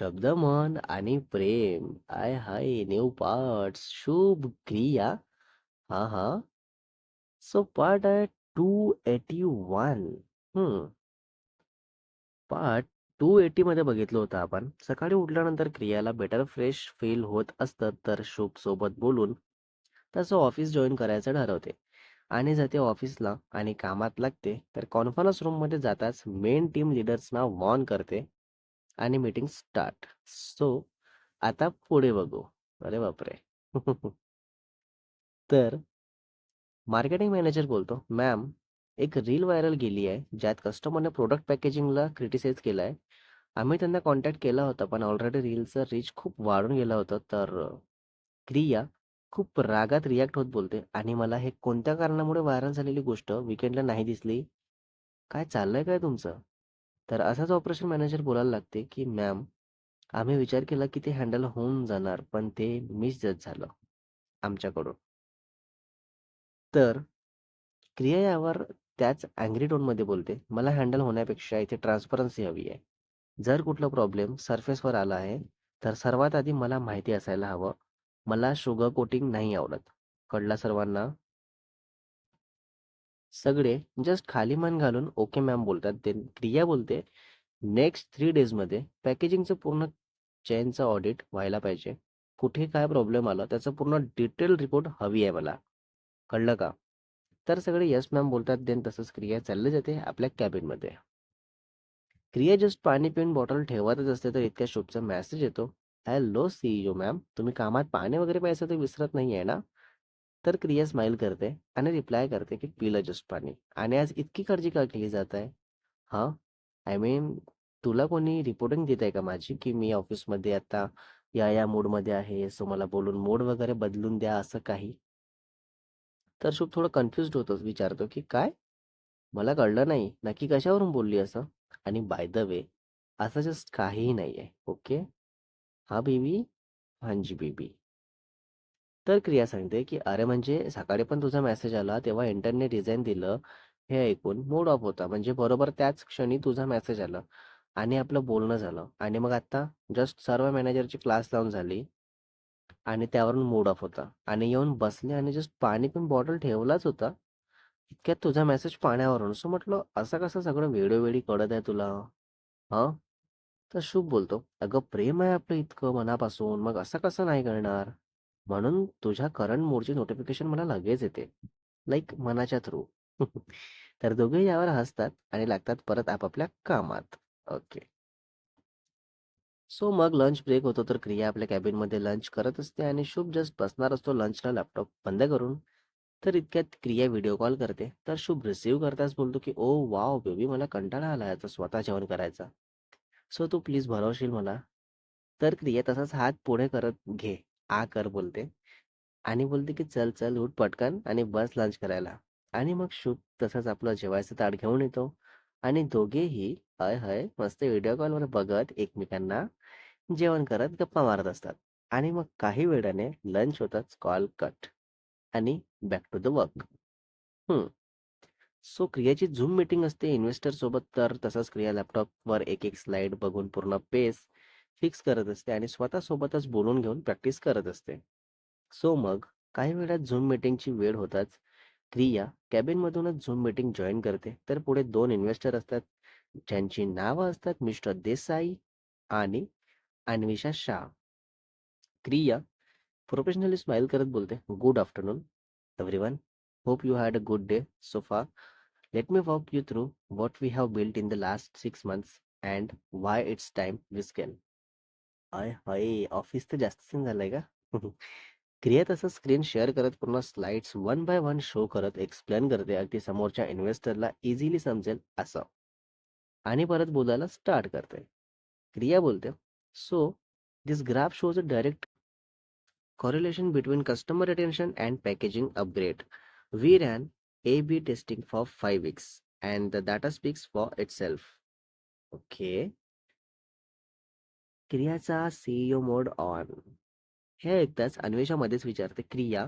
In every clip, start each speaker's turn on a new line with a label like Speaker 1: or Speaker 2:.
Speaker 1: शब्द मन आणि प्रेम. आय हाय न्यू पार्ट्स. शुभ क्रिया. हा हा. सो पार्ट आहे two eighty one. Hmm part two eighty मध्ये बघितलं होतं आपण. सकाळी उठल्यानंतर क्रियाला बेटर फ्रेश फील होत असतं तर शुभ सोबत बोलून तसं ऑफिस जॉईन करायचं ठरवते. आणि जाते ऑफिसला आणि कामात लागते तर कॉन्फरन्स रूममध्ये जाताच मेन टीम लिडर्सना वॉर्न करते. आणि मीटिंग स्टार्ट. सो आता पुढे बघू. अरे बापरे! तर मार्केटिंग मॅनेजर बोलतो मॅम एक रील व्हायरल गेली आहे ज्यात कस्टमरने प्रोडक्ट पॅकेजिंगला क्रिटिसाइज केलं आहे. आम्ही त्यांना कॉन्टॅक्ट केला होता पण ऑलरेडी रीलचा रीच खूप वाढून गेलं होतं. तर क्रिया खूप रागात रिॲक्ट होत बोलते आणि मला हे कोणत्या कारणामुळे व्हायरल झालेली गोष्ट विकेंडला नाही दिसली? काय चाललंय काय तुमचं? तर असाच ऑपरेशन मॅनेजर बोलायला लागते की मॅम आम्ही विचार केला की ते हँडल होऊन जाणार पण ते मिसजज झालं आमच्याकडून. तर क्रिया यावर त्याच अँग्री टोनमध्ये बोलते मला हँडल होण्यापेक्षा इथे ट्रान्सपरन्सी हवी आहे. जर कुठला प्रॉब्लेम सरफेसवर आला आहे तर सर्वात आधी मला माहिती असायला हवं. मला शुगर कोटिंग नाही आवडत. कळला सर्वांना? सगळे जस्ट खाली मन घालून ओके मॅम बोलतात. ते क्रिया बोलते. नेक्स्ट थ्री डेजमध्ये पॅकेजिंगचं पूर्ण चेनचं ऑडिट व्हायला पाहिजे. कुठे काय प्रॉब्लेम आला त्याचा पूर्ण डिटेल रिपोर्ट हवी आहे मला. कळलं का? तर सगळे यस मॅम बोलतात. देन तसंच क्रिया चालली जाते आपल्या कॅबिनमध्ये क्रिया जस्ट पाणी पिऊन बॉटल ठेवतच असते तर इतक्या शुभचा मेसेज येतो. हॅलो सीईओ मॅम तुम्ही कामात पाणी वगैरे प्यायचं ते विसरत नाही आहे ना? तर क्रिया स्माइल करते आणि रिप्लाय करते की पिलं जस्ट पाणी. आणि आज इतकी काळजी का केली जात आहे? हां. आय मीन तुला कोणी रिपोर्टिंग देत आहे का माझी? की मी ऑफिसमध्ये आता या या मूडमध्ये आहे सो मला बोलून मूड वगैरे बदलून द्या असं काही? तर शुभ थोडं कन्फ्युज होतो विचारतो की काय? मला कळलं नाही. नक्की कशावरून बोलली असं? आणि बाय द वे असं जस्ट काहीही नाही आहे ओके? हा बेबी? हांजी बेबी. तर क्रिया सांगते की अरे म्हणजे सकाळी पण तुझा मेसेज आला तेव्हा इंटरने डिझाईन दिलं हे ऐकून मूड ऑफ होता. म्हणजे बरोबर त्याच क्षणी तुझा मेसेज आला आणि आपलं बोलणं झालं. आणि मग आता जस्ट सर्व मॅनेजरची क्लास लावून झाली आणि त्यावरून मूड ऑफ होता. आणि येऊन बसले आणि जस्ट पाणी पण बॉटल ठेवलाच होता. इतक्यात तुझा मेसेज पाण्यावरून. सो म्हटलं असं कसं सगळं वेळोवेळी कळत आहे तुला? हां? तर शुभ बोलतो. अगं प्रेम आहे आपलं इतकं मनापासून. मग असं कसं नाही करणार? म्हणून तुझ्या करंट मोडची नोटिफिकेशन मला लगेच येते. लाईक मनाच्या थ्रू तर दोघे यावर हसतात आणि लागतात परत आपापल्या कामात. ओके सो मग लंच ब्रेक होतो तर क्रिया आपल्या कॅबिनमध्ये लंच करत असते आणि शुभ जस्ट बसणार असतो लंचला लॅपटॉप बंद करून. तर इतक्यात क्रिया व्हिडिओ कॉल करते. तर शुभ रिसीव्ह करताच बोलतो की ओ वाव बेबी मला कंटाळा आला याचा स्वतः जेवण करायचा. सो तू प्लीज भरवशील मला. तर क्रिया तसाच हात पुढे करत घे. आ कर बोलते. आणि बोलते की चल चल उठ पटकन आणि बस लंच करायला. आणि मग शुभ तसंच आपलं जेवायचं ताट घेऊन येतो. आणि दोघेही हय हय मस्त व्हिडिओ कॉलवर बघत एकमेकांना जेवण करत गप्पा मारत असतात. आणि मग काही वेळाने लंच होताच कॉल कट आणि back to the work. Hmm so क्रियाची zoom meeting असते. इन्व्हेस्टर सोबत तर तसंच क्रिया लॅपटॉपवर एक एक स्लाइड बघून पूर्ण पेस फिक्स करत असते आणि स्वतः सोबतच बोलून घेऊन प्रॅक्टिस करत असते. सो मग काही वेळात झूम मीटिंगची वेळ होताच. क्रिया कॅबिनमधूनच झूम मीटिंग जॉईन करते. तर पुढे दोन इन्व्हेस्टर असतात. ज्यांची नावं असतात मिस्टर देसाई आणि अन्विषा शाह. क्रिया प्रोफेशनली स्माइल करत बोलते. Good afternoon everyone. Hope you had a good day so far. Let me walk you through what we have built in the last six months and why it's time we scan अय हय office तर जास्त scene झालंय का क्रिया तसं screen share करत पूर्ण slides one by one show करत एक्सप्लेन करते अगदी समोरच्या इन्व्हेस्टरला इझिली समजेल असं आणि परत बोलायला स्टार्ट करते क्रिया बोलते so this graph shows a direct correlation between customer retention and packaging upgrade. We ran A B testing for five weeks and the data speaks for itself. Okay. क्रियाचा सीईओ मोड ऑन हे ऐकताच अन्वेषामध्येच विचारते. क्रिया.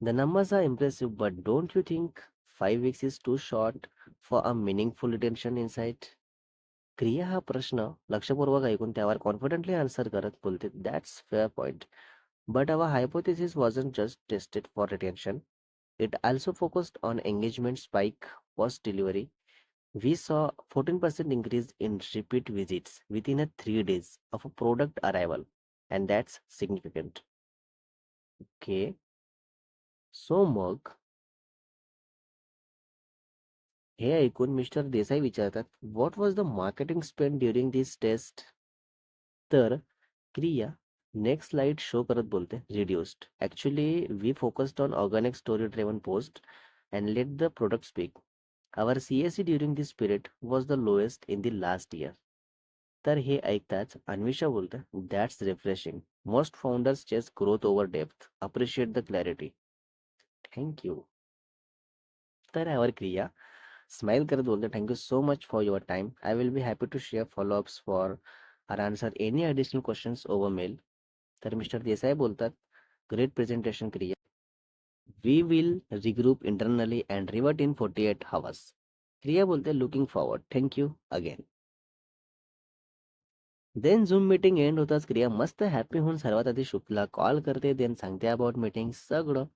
Speaker 1: The numbers are impressive but don't you think five weeks is too short for a meaningful retention insight क्रिया हा प्रश्न लक्षपूर्वक ऐकून त्यावर कॉन्फिडंटली आन्सर करत बोलते. That's fair point but our hypothesis wasn't just tested for retention it also focused on engagement spike post delivery we saw 14% increase in repeat visits within a 3 days of a product arrival and that's significant. Okay. So मग हे ऐकून mister Desai विचारतात what was the marketing spend during this test तर क्रिया next slide show करत बोलते reduced actually we focused on organic story driven post and let the product speak our C S C during this period was the lowest in the last year तर हे ऐकताच अन्विषा बोलतं that's refreshing most founders chase growth over depth appreciate the clarity thank you तर यावर क्रिया. Smile करत बोलते thank you so much for your time I will be happy to share followups for or answer any additional questions over mail तर mister Desai बोलतात great presentation क्रिया. We will regroup internally and revert in forty eight hours क्रिया बोलते looking forward thank you again then Zoom meeting end होताच क्रिया मस्त happy होऊन सर्वात आधी शुभला कॉल करते देन सांगते अबाउट मीटिंग सगळं.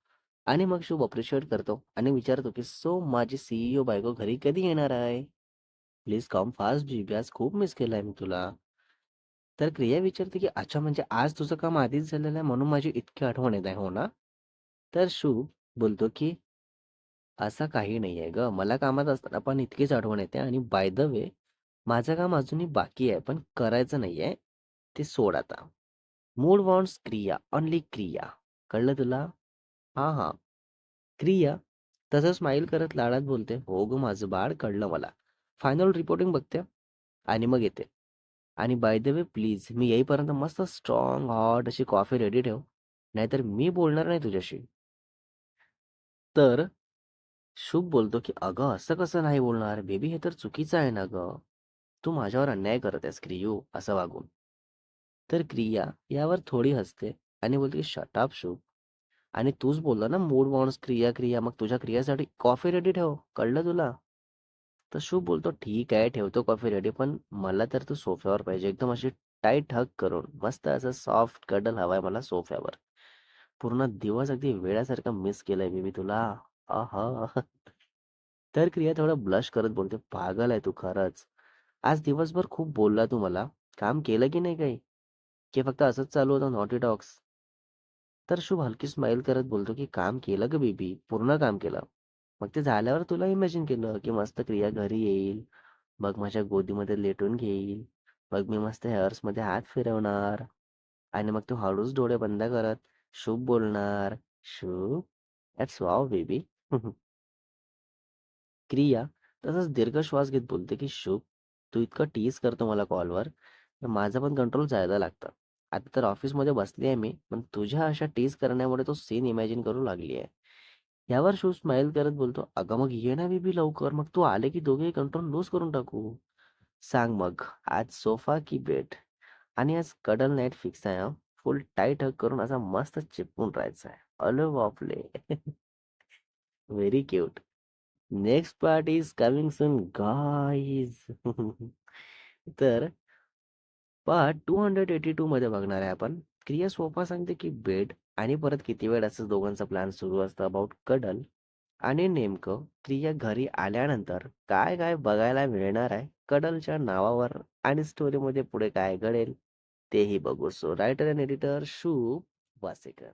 Speaker 1: आणि मग शुभ अप्रिशिएट करतो आणि विचारतो की सो माझी सीईओ बायको घरी कधी येणार आहे? प्लीज कम फास्ट जीब्यास आज खूप मिस केलाय मी तुला. तर क्रिया विचारते की अच्छा म्हणजे आज तुझं काम आधीच झालेलं आहे म्हणून माझी इतकी आठवण येत आहे हो ना? तर शुभ बोलतो की असं काही नाही आहे ग. मला कामात असताना पण इतकीच आठवण येते आणि बाय द वे माझं काम अजूनही बाकी आहे पण करायचं नाही आहे. ते सोड आता. मूड वॉन्ट्स क्रिया. ऑनली क्रिया. कळलं तुला? हां हां. क्रिया. तसं स्माईल करत लाडात बोलते हो ग माझं बाळ कळलं मला. फायनल रिपोर्टिंग बघते आणि मग येते. आणि बाय द वे प्लीज मी येईपर्यंत मस्त स्ट्रॉंग हॉट अशी कॉफी रेडी ठेव. नाहीतर मी बोलणार नाही तुझ्याशी. तर शुभ बोलतो की अगं असं कसं नाही बोलणार? बेबी हे तर चुकीचं आहे ना ग. तू माझ्यावर अन्याय करत आहेस क्रियू असं वागून. तर क्रिया यावर थोडी हसते आणि बोलते की शटाप शुभ. आणि तूच बोलला ना मूड माणूस क्रिया क्रिया. मग तुझ्या क्रियासाठी कॉफी रेडी ठेव. कळलं तुला? तर शुभ बोलतो ठीक आहे ठेवतो कॉफी रेडी पण मला तर तू सोफ्यावर पाहिजे. एकदम अशी टाईट हक करून मस्त असं सॉफ्ट कडल हवाय मला सोफ्यावर. पूर्ण दिवस अगदी वेळासारखा मिस केलाय मी तुला. आहा तर क्रिया थोडं ब्लश करत बोलते. पागल आहे तू खरंच. आज दिवसभर खूप बोलला तू मला. काम केलं की नाही काही? की फक्त असंच चालू होतं नॉटी टॉक्स तर शुभ हलकी स्माईल करत बोलतो की काम केलं ग बेबी पूर्ण काम केलं. मग ते झाल्यावर तुला इमॅजिन केलं की मस्त क्रिया घरी येईल. मग माझ्या गोदीमध्ये लेटून घेईल. मग मी मस्त हेअर्समध्ये हात फिरवणार. आणि मग तू हळूच डोळे बंद करत शुभ बोलणार शुभ. दॅट्स वाव बेबी क्रिया. तसंच दीर्घ श्वास घेत बोलते की शुभ. तू इतकं टीज करतो मला कॉलवर तर पण कंट्रोल जायला लागतं. आता तर ऑफिसमध्ये बसली आहे मी पण तुझ्या अशा टीज करण्यामुळे तो सीन इमॅजिन करू लागली आहे. यावर शुभ स्माईल करत बोलतो अगं मग ये ना बेबी लवकर. मग तू आले की दोघे कंट्रोल लूज करून टाकू. सांग मग आज सोफा की बेड आणि आज कडल नाईट फिक्स आहे फुल टाईट हक करून असा मस्त चिपकून राहायचा आहे. अले बापले very cute next part is coming soon guys तर part two hundred eighty two मध्ये बघणार आहे आपण. क्रिया सोफा सांगते की बेड आणि परत किती वेळ असं दोघांचा प्लॅन सुरू असतं अबाउट कडल आणि नेमकं क्रिया घरी आल्यानंतर काय काय बघायला मिळणार आहे? कडलच्या नावावर आणि स्टोरीमध्ये पुढे काय घडेल? तेही बघू. सो रायटर अँड एडिटर शुभ वासेकर.